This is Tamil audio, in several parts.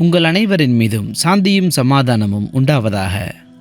உங்கள் அனைவரின் மீதும் சாந்தியும் சமாதானமும் உண்டாவதாக.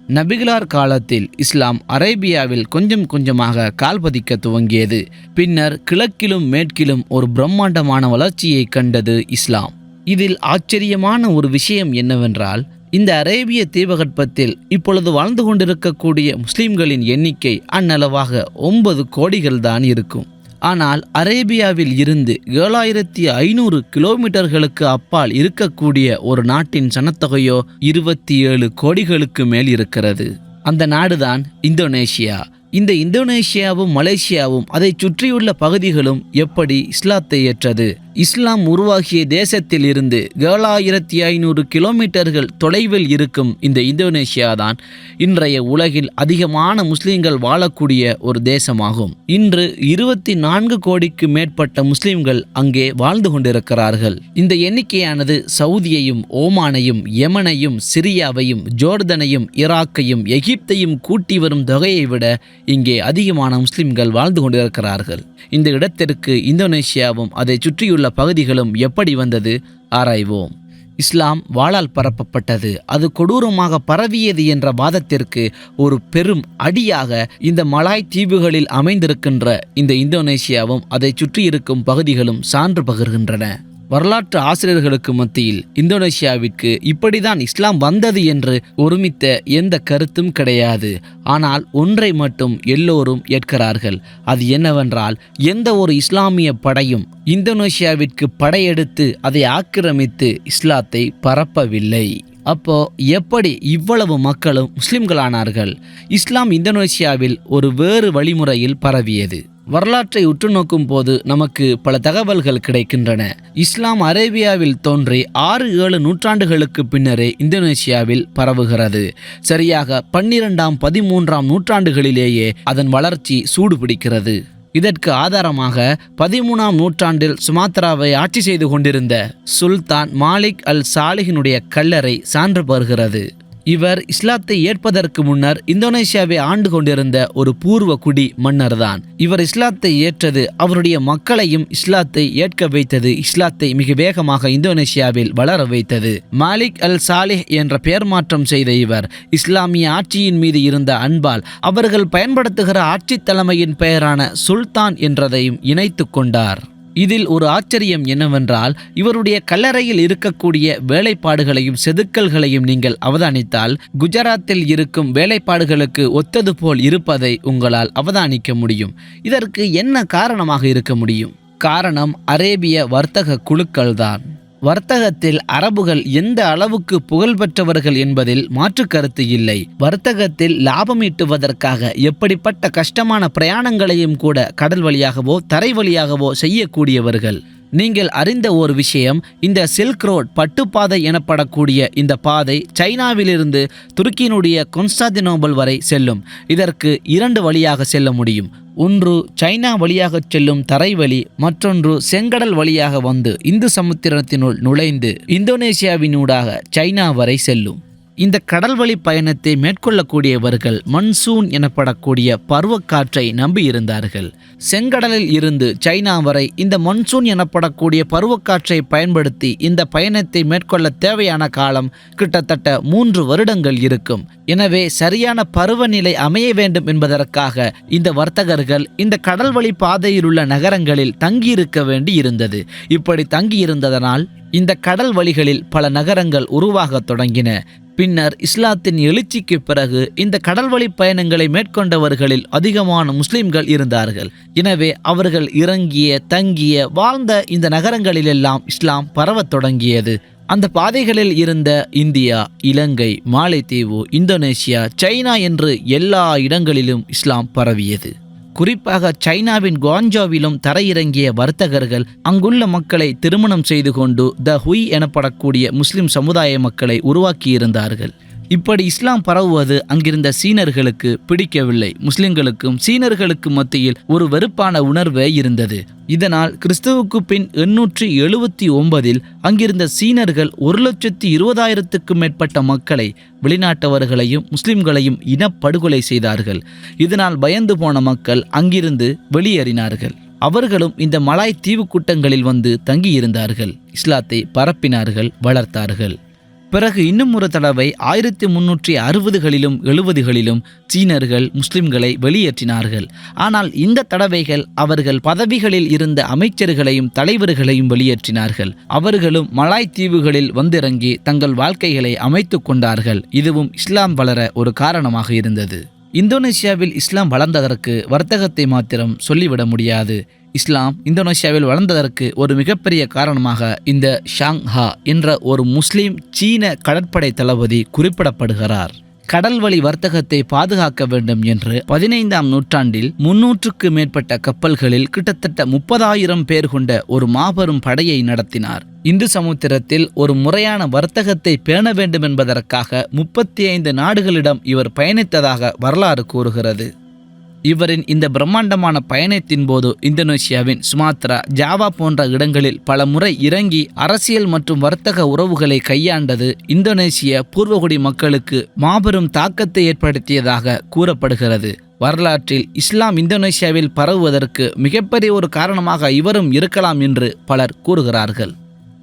நபிகளார் காலத்தில் இஸ்லாம் அரேபியாவில் கொஞ்சம் கொஞ்சமாக கால்பதிக்க துவங்கியது. பின்னர் கிழக்கிலும் மேற்கிலும் ஒரு பிரம்மாண்டமான வளர்ச்சியை கண்டது இஸ்லாம். இதில் ஆச்சரியமான ஒரு விஷயம் என்னவென்றால் இந்த அரேபிய தீபகற்பத்தில் இப்பொழுது வாழ்ந்து கொண்டிருக்கக்கூடிய முஸ்லிம்களின் எண்ணிக்கை அந்நளவாக ஒன்பது கோடிகள் தான் இருக்கும். ஆனால் அரேபியாவில் இருந்து ஏழாயிரத்தி ஐநூறு கிலோமீட்டர்களுக்கு அப்பால் இருக்கக்கூடிய ஒரு நாட்டின் சனத்தொகையோ இருபத்தி ஏழு கோடிகளுக்கு மேல் இருக்கிறது. அந்த நாடுதான் இந்தோனேஷியா. இந்த இந்தோனேஷியாவும் மலேசியாவும் அதை சுற்றியுள்ள பகுதிகளும் எப்படி இஸ்லாத்தை ஏற்றது? இஸ்லாம் உருவாகிய தேசத்தில் இருந்து ஏழாயிரத்தி ஐநூறு கிலோமீட்டர்கள் தொலைவில் இருக்கும் இந்த இந்தோனேஷியா தான் இன்றைய உலகில் அதிகமான முஸ்லிம்கள் வாழக்கூடிய ஒரு தேசமாகும். இன்று இருபத்தி நான்கு கோடிக்கு மேற்பட்ட முஸ்லிம்கள் அங்கே வாழ்ந்து கொண்டிருக்கிறார்கள். இந்த எண்ணிக்கையானது சவுதியையும் ஓமானையும் யமனையும் சிரியாவையும் ஜோர்தனையும் ஈராக்கையும் எகிப்தையும் கூட்டி வரும் தொகையை விட இங்கே அதிகமான முஸ்லிம்கள் வாழ்ந்து கொண்டிருக்கிறார்கள். இந்த இடத்திற்கு இந்தோனேஷியாவும் அதை சுற்றியுள்ள பகுதிகளும் எப்படி வந்தது? ஆராய்வோம். இஸ்லாம் வாளால் பரப்பப்பட்டது. அது கொடூரமாக பரவியது என்ற வாதத்திற்கு ஒரு பெரும் அடியாக இந்த மலாய் தீவுகளில் அமைந்திருக்கின்ற இந்த இந்தோனேஷியாவும் அதை சுற்றி இருக்கும் பகுதிகளும் சான்று பகிர்கின்றன. வரலாற்று ஆசிரியர்களுக்கு மத்தியில் இந்தோனேஷியாவிற்கு இப்படிதான் இஸ்லாம் வந்தது என்று ஒருமித்த எந்த கருத்தும் கிடையாது. ஆனால் ஒன்றை மட்டும் எல்லோரும் ஏற்கிறார்கள். அது என்னவென்றால் எந்த ஒரு இஸ்லாமிய படையும் இந்தோனேஷியாவிற்கு படையெடுத்து அதை ஆக்கிரமித்து இஸ்லாத்தை பரப்பவில்லை. அப்போ எப்படி இவ்வளவு மக்களும் முஸ்லிம்களானார்கள்? இஸ்லாம் இந்தோனேஷியாவில் ஒரு வேறு வழிமுறையில் பரவியது. வரலாற்றை உற்று நோக்கும் போது நமக்கு பல தகவல்கள் கிடைக்கின்றன. இஸ்லாம் அரேபியாவில் தோன்றி ஆறு ஏழு நூற்றாண்டுகளுக்கு பின்னரே இந்தோனேஷியாவில் பரவுகிறது. சரியாக பன்னிரெண்டாம் பதிமூன்றாம் நூற்றாண்டுகளிலேயே அதன் வளர்ச்சி சூடுபிடிக்கிறது. இதற்கு ஆதாரமாக பதிமூணாம் நூற்றாண்டில் சுமாத்ராவை ஆட்சி செய்து கொண்டிருந்த சுல்தான் மாலிக் அல் சாலிஹினுடைய கல்லறை சான்று பெறுகிறது இவர் இஸ்லாத்தை ஏற்பதற்கு முன்னர் இந்தோனேஷியாவை ஆண்டு கொண்டிருந்த ஒரு பூர்வ குடி மன்னர் தான் இவர் இஸ்லாத்தை ஏற்றது அவருடைய மக்களையும் இஸ்லாத்தை ஏற்க வைத்தது இஸ்லாத்தை மிக வேகமாக இந்தோனேஷியாவில் வளர வைத்தது. மாலிக் அல் சாலிஹ் என்ற பெயர் மாற்றம் செய்த இவர் இஸ்லாமிய ஆட்சியின் மீது இருந்த அன்பால் அவர்கள் பயன்படுத்துகிற ஆட்சி தலைமையின் பெயரான சுல்தான் என்றதையும் இணைத்து கொண்டார். இதில் ஒரு ஆச்சரியம் என்னவென்றால் இவருடைய கல்லறையில் இருக்கக்கூடிய வேலைப்பாடுகளையும் செதுக்கல்களையும் நீங்கள் அவதானித்தால் குஜராத்தில் இருக்கும் வேலைப்பாடுகளுக்கு ஒத்தது போல் இருப்பதை உங்களால் அவதானிக்க முடியும். இதற்கு என்ன காரணமாக இருக்க முடியும்? காரணம் அரேபிய வர்த்தக குழுக்கள்தான். வர்த்தகத்தில் அரபுகள் எந்த அளவுக்கு புகழ்பெற்றவர்கள் என்பதில் மாற்று கருத்து இல்லை. வர்த்தகத்தில் லாபம் ஈட்டுவதற்காக எப்படிப்பட்ட கஷ்டமான பிரயாணங்களையும் கூட கடல் வழியாகவோ தரை வழியாகவோ செய்யக்கூடியவர்கள். நீங்கள் அறிந்த ஒரு விஷயம் இந்த சில்க் ரோட் பட்டுப்பாதை எனப்படக்கூடிய இந்த பாதை சைனாவிலிருந்து துருக்கியினுடைய கொன்ஸ்டாதினோபல் வரை செல்லும். இதற்கு இரண்டு வழியாக செல்ல முடியும். ஒன்று சைனா வழியாக செல்லும் தரைவழி மற்றொன்று செங்கடல் வழியாக வந்து இந்து சமுத்திரத்தினுள் நுழைந்து இந்தோனேசியாவினூடாக சைனா வரை செல்லும். இந்த கடல்வழி பயணத்தை மேற்கொள்ளக்கூடியவர்கள் மன்சூன் எனப்படக்கூடிய பருவக்காற்றை நம்பியிருந்தார்கள். செங்கடலில் இருந்து சைனா வரை இந்த மன்சூன் எனப்படக்கூடிய பருவக்காற்றை பயன்படுத்தி இந்த பயணத்தை மேற்கொள்ள தேவையான காலம் கிட்டத்தட்ட மூன்று வருடங்கள் இருக்கும். எனவே சரியான பருவநிலை அமைய வேண்டும் என்பதற்காக இந்த வர்த்தகர்கள் இந்த கடல்வழி பாதையில் உள்ள நகரங்களில் தங்கியிருக்க வேண்டி இருந்தது இப்படி தங்கியிருந்ததனால் இந்த கடல் வழிகளில் பல நகரங்கள் உருவாகத் தொடங்கின. பின்னர் இஸ்லாத்தின் எழுச்சிக்கு பிறகு இந்த கடல்வழி பயணங்களை மேற்கொண்டவர்களில் அதிகமான முஸ்லிம்கள் இருந்தார்கள். எனவே அவர்கள் இறங்கிய தங்கிய வாழ்ந்த இந்த நகரங்களிலெல்லாம் இஸ்லாம் பரவத் தொடங்கியது. அந்த பாதைகளில் இருந்த India Ilangai Malaitheevu Indonesia China என்று எல்லா இடங்களிலும் இஸ்லாம் பரவியது. குறிப்பாக சைனாவின் குவாஞ்சோவிலும் தரையிறங்கிய வர்த்தகர்கள் அங்குள்ள மக்களை திருமணம் செய்து கொண்டு த ஹுய் எனப்படக்கூடிய முஸ்லிம் சமுதாய மக்களை உருவாக்கியிருந்தார்கள். இப்படி இஸ்லாம் பரவுவது அங்கிருந்த சீனர்களுக்கு பிடிக்கவில்லை. முஸ்லிம்களுக்கும் சீனர்களுக்கு மத்தியில் ஒரு வெறுப்பான உணர்வே இருந்தது. இதனால் கிறிஸ்துவுக்கு பின் எண்ணூற்றி எழுபத்தி ஒன்பதில் அங்கிருந்த சீனர்கள் ஒரு லட்சத்தி இருபதாயிரத்துக்கும் மேற்பட்ட மக்களை வெளிநாட்டவர்களையும் முஸ்லிம்களையும் இனப்படுகொலை செய்தார்கள். இதனால் பயந்து போன மக்கள் அங்கிருந்து வெளியேறினார்கள். அவர்களும் இந்த மலாய் தீவு கூட்டங்களில் வந்து தங்கியிருந்தார்கள். இஸ்லாத்தை பரப்பினார்கள் வளர்த்தார்கள். பிறகு இன்னும் ஒரு தடவை ஆயிரத்தி முன்னூற்றி அறுபதுகளிலும் எழுபதுகளிலும் சீனர்கள் முஸ்லிம்களை வெளியேற்றினார்கள். ஆனால் இந்த தடவைகள் அவர்கள் பதவிகளில் இருந்த அமைச்சர்களையும் தலைவர்களையும் வெளியேற்றினார்கள். அவர்களும் மலாய் தீவுகளில் வந்திறங்கி தங்கள் வாழ்க்கைகளை அமைத்து கொண்டார்கள். இதுவும் இஸ்லாம் வளர ஒரு காரணமாக இருந்தது. இந்தோனேசியாவில் இஸ்லாம் வளர்ந்ததற்கு வர்த்தகத்தை மாத்திரம் சொல்லிவிட முடியாது. இஸ்லாம் இந்தோனேசியாவில் வளர்ந்ததற்கு ஒரு மிகப்பெரிய காரணமாக இந்த ஷாங்ஹா என்ற ஒரு முஸ்லீம் சீன கடற்படை தளபதி குறிப்பிடப்படுகிறார். கடல் வழி வர்த்தகத்தை பாதுகாக்க வேண்டும் என்று பதினைந்தாம் நூற்றாண்டில் முன்னூற்றுக்கு மேற்பட்ட கப்பல்களில் கிட்டத்தட்ட முப்பதாயிரம் பேர் கொண்ட ஒரு மாபெரும் படையை நடத்தினார். இந்து சமுத்திரத்தில் ஒரு முறையான வர்த்தகத்தை பேண வேண்டும் என்பதற்காக முப்பத்தி ஐந்து நாடுகளிடம் இவர் பயணித்ததாக வரலாறு கூறுகிறது. இவரின் இந்த பிரம்மாண்டமான பயணத்தின் போது இந்தோனேசியாவின் சுமாத்ரா ஜாவா போன்ற இடங்களில் பல முறை இறங்கி அரசியல் மற்றும் வர்த்தக உறவுகளை கையாண்டது இந்தோனேசிய பூர்வகுடி மக்களுக்கு மாபெரும் தாக்கத்தை ஏற்படுத்தியதாக கூறப்படுகிறது. வரலாற்றில் இஸ்லாம் இந்தோனேசியாவில் பரவுவதற்கு மிகப்பெரிய ஒரு காரணமாக இவரும் இருக்கலாம் என்று பலர் கூறுகிறார்கள்.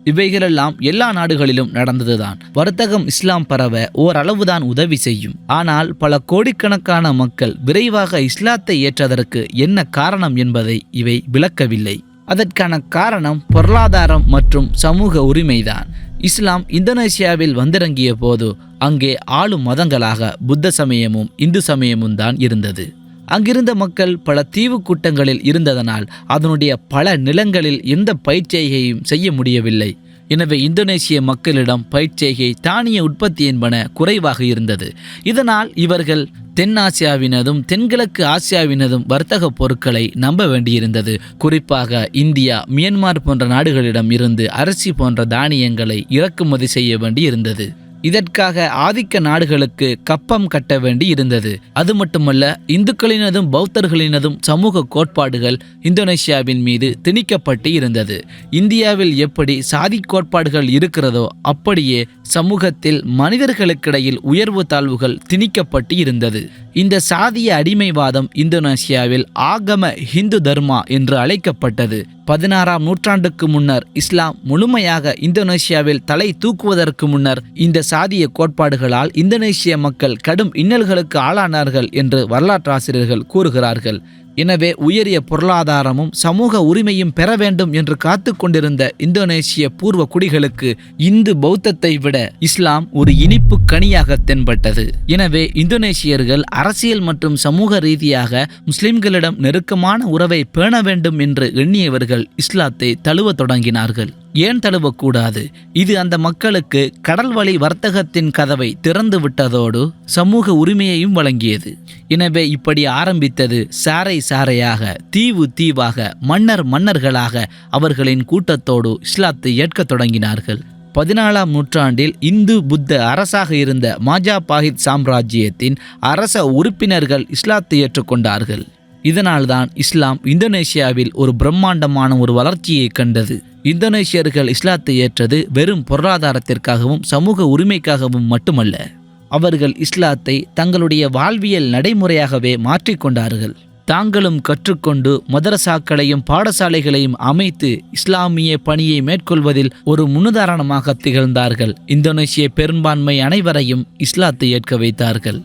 இவைகளெல்லாம் எல்லா நாடுகளிலும் நடந்ததுதான். வர்த்தகம் இஸ்லாம் பரவ ஓரளவுதான் உதவி செய்யும். ஆனால் பல கோடிக்கணக்கான மக்கள் விரைவாக இஸ்லாத்தை ஏற்றதற்கு என்ன காரணம் என்பதை இவை விளக்கவில்லை. அதற்கான காரணம் பொருளாதாரம் மற்றும் சமூக உரிமைதான். இஸ்லாம் இந்தோனேசியாவில் வந்திறங்கிய போது அங்கே ஆளும் மதங்களாக புத்த சமயமும் இந்து சமயமும் தான் இருந்தது. அங்கிருந்த மக்கள் பல தீவு கூட்டங்களில் இருந்ததனால் அதனுடைய பல நிலங்களில் எந்த பயிற்சியையும் செய்ய முடியவில்லை. எனவே இந்தோனேசிய மக்களிடம் பயிற்சிகை தானிய உற்பத்தி என்பன குறைவாக இருந்தது. இதனால் இவர்கள் தென்னாசியாவினதும் தென்கிழக்கு ஆசியாவினதும் வர்த்தக பொருட்களை நம்ப வேண்டியிருந்தது. குறிப்பாக இந்தியா மியன்மார் போன்ற நாடுகளிடம் இருந்து அரிசி போன்ற தானியங்களை இறக்குமதி செய்ய வேண்டியிருந்தது. இதற்காக ஆதிக்க நாடுகளுக்கு கப்பம் கட்ட வேண்டி இருந்தது. அது மட்டுமல்ல இந்துக்களினதும் பௌத்தர்களினதும் சமூக கோட்பாடுகள் இந்தோனேசியாவின் மீது திணிக்கப்பட்டு இருந்தது. இந்தியாவில் எப்படி சாதி கோட்பாடுகள் இருக்கிறதோ அப்படியே சமூகத்தில் மனிதர்களுக்கிடையில் உயர்வு தாழ்வுகள் திணிக்கப்பட்டு இருந்தது. இந்த சாதிய அடிமைவாதம் இந்தோனேசியாவில் ஆகம ஹிந்து தர்மா என்று அழைக்கப்பட்டது. பதினாறாம் நூற்றாண்டுக்கு முன்னர் இஸ்லாம் முழுமையாக இந்தோனேசியாவில் தலை தூக்குவதற்கு முன்னர் இந்த சாதிய கோட்பாடுகளால் இந்தோனேசிய மக்கள் கடும் இன்னல்களுக்கு ஆளானார்கள் என்று வரலாற்றாசிரியர்கள் கூறுகிறார்கள். எனவே உயரிய பொருளாதாரமும் சமூக உரிமையும் பெற வேண்டும் என்று காத்து கொண்டிருந்த இந்தோனேசிய பூர்வ குடிகளுக்கு இந்து பௌத்தத்தை விட இஸ்லாம் ஒரு இனிப்பு கனியாக தென்பட்டது. எனவே இந்தோனேசியர்கள் அரசியல் மற்றும் சமூக ரீதியாக முஸ்லிம்களிடம் நெருக்கமான உறவை பேண வேண்டும் என்று எண்ணியவர்கள் இஸ்லாத்தை தழுவ தொடங்கினார்கள். ஏன் தழுவக்கூடாது? இது அந்த மக்களுக்கு கடல் வழி வர்த்தகத்தின் கதவை திறந்து விட்டதோடு சமூக உரிமையையும் வழங்கியது. எனவே இப்படி ஆரம்பித்தது சாரை சாரையாக தீவு தீவாக மன்னர் மன்னர்களாக அவர்களின் கூட்டத்தோடு இஸ்லாத்தை ஏற்கத் தொடங்கினார்கள். பதினாலாம் நூற்றாண்டில் இந்து புத்த அரசாக இருந்த மாஜா பாஹித் சாம்ராஜ்யத்தின் அரச உறுப்பினர்கள் இஸ்லாத்தை ஏற்றுக்கொண்டார்கள். இதனால்தான் இஸ்லாம் இந்தோனேசியாவில் ஒரு பிரம்மாண்டமான ஒரு வளர்ச்சியை கண்டது. இந்தோனேசியர்கள் இஸ்லாத்தை ஏற்றது வெறும் பொருளாதாரத்திற்காகவும் சமூக உரிமைக்காகவும் மட்டுமல்ல. அவர்கள் இஸ்லாத்தை தங்களுடைய வாழ்வியல் நடைமுறையாகவே மாற்றிக்கொண்டார்கள் தாங்களும் கற்றுக்கொண்டு மதரசாக்களையும் பாடசாலைகளையும் அமைத்து இஸ்லாமிய பணியை மேற்கொள்வதில் ஒரு முன்னுதாரணமாக திகழ்ந்தார்கள். இந்தோனேசிய பெரும்பான்மை அனைவரையும் இஸ்லாத்தை ஏற்க வைத்தார்கள்.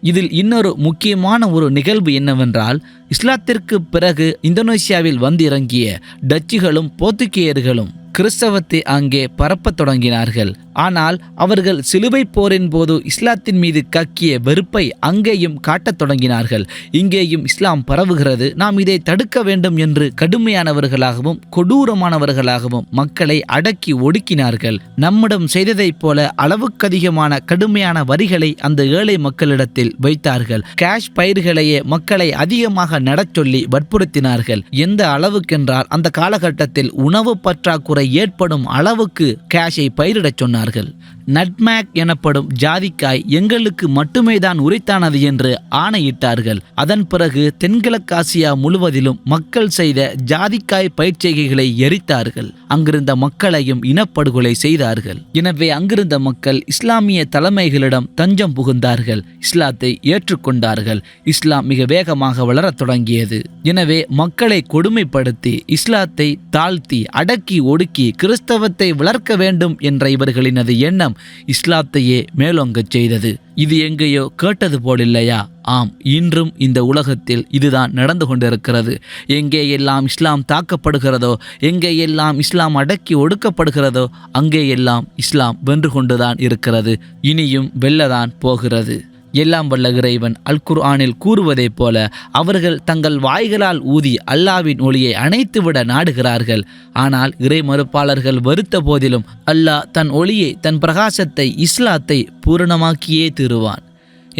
இதில் இன்னொரு முக்கியமான ஒரு நிகழ்வு என்னவென்றால் இஸ்லாத்திற்கு பிறகு இந்தோனேசியாவில் வந்திறங்கிய டச்சுகளும் போர்த்துகேயர்களும். கிறிஸ்தவத்தை அங்கே பரப்பத் தொடங்கினார்கள். ஆனால் அவர்கள் சிலுவை போரின் போது இஸ்லாத்தின் மீது கக்கிய வெறுப்பை அங்கேயும் காட்டத் தொடங்கினார்கள். இங்கேயும் இஸ்லாம் பரவுகிறது. நாம் இதை தடுக்க வேண்டும் என்று கடுமையானவர்களாகவும் கொடூரமானவர்களாகவும் மக்களை அடக்கி ஒடுக்கினார்கள். நம்மிடம் செய்ததைப் போல அளவுக்கதிகமான கடுமையான வரிகளை அந்த ஏழை மக்களிடத்தில் வைத்தார்கள். கேஷ் பயிர்களையே மக்களை அதிகமாக நடச்சொல்லி வற்புறுத்தினார்கள். எந்த அளவுக்கென்றால் அந்த காலகட்டத்தில் உணவு பற்றாக்குறை ஏற்படும் அளவுக்கு கேஷை பயிரிடச் சொன்னார்கள். நட்மேக் எனப்படும் ஜாதிக்காய் எங்களுக்கு மட்டுமே தான் உரித்தானது என்று ஆணையிட்டார்கள். அதன் பிறகு தென்கிழக்காசியா முழுவதிலும் மக்கள் செய்த ஜாதிக்காய் பயிற்சிகைகளை எரித்தார்கள். அங்கிருந்த மக்களையும் இனப்படுகொலை செய்தார்கள். எனவே அங்கிருந்த மக்கள் இஸ்லாமிய தலைமைகளிடம் தஞ்சம் புகுந்தார்கள். இஸ்லாத்தை ஏற்றுக்கொண்டார்கள். இஸ்லாம் மிக வேகமாக வளரத் தொடங்கியது. எனவே மக்களை கொடுமைப்படுத்தி இஸ்லாத்தை தாழ்த்தி அடக்கி ஒடுக்கி கிறிஸ்தவத்தை வளர்க்க வேண்டும் என்ற இவர்களினது எண்ணம் இஸ்லாத்தையே மேலோங்கச் செய்தது. இது எங்கேயோ கேட்டது போலில்லையா? ஆம் இன்றும் இந்த உலகத்தில் இதுதான் நடந்து கொண்டிருக்கிறது. எங்கே எல்லாம் இஸ்லாம் தாக்கப்படுகிறதோ எங்கே எல்லாம் இஸ்லாம் அடக்கி ஒடுக்கப்படுகிறதோ அங்கே எல்லாம் இஸ்லாம் வென்று கொண்டுதான் இருக்கிறது. இனியும் வெல்லதான் போகிறது. எல்லாம் வல்ல இறைவன் அல் குர்ஆனில் கூறுவதைப் போல அவர்கள் தங்கள் வாய்களால் ஊதி அல்லாவின் ஒளியை அணைத்துவிட நாடுகிறார்கள். ஆனால் இறை மறுப்பாளர்கள் வருத்த போதிலும் அல்லாஹ் தன் ஒளியை தன் பிரகாசத்தை இஸ்லாத்தை பூரணமாக்கியே தீருவான்.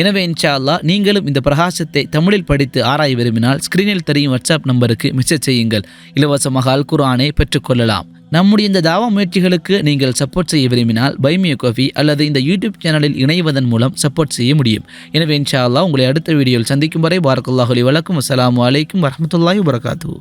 எனவே இன்ஷா அல்லாஹ் நீங்களும் இந்த பிரகாசத்தை தமிழில் படித்து ஆராய விரும்பினால் ஸ்கிரீனில் தெரியும் வாட்ஸ்அப் நம்பருக்கு மெசேஜ் செய்யுங்கள். இலவசமாக அல் குர்ஆனை பெற்றுக்கொள்ளலாம் நம்முடைய இந்த தாவா முயற்சிகளுக்கு நீங்கள் சப்போர்ட் செய்ய விரும்பினால் பைமிய கோஃபி அல்லது இந்த யூடியூப் சேனலில் இணைவதன் மூலம் சப்போர்ட் செய்ய முடியும். எனவே இன்ஷா அல்லாஹ் உங்களை அடுத்த வீடியோவில் சந்திக்கும் வரை பாரக்குல்லாஹலி வழக்கம் அஸ்லாம் அலைக்கும் வரமத்துல்லாஹி வரகாத்து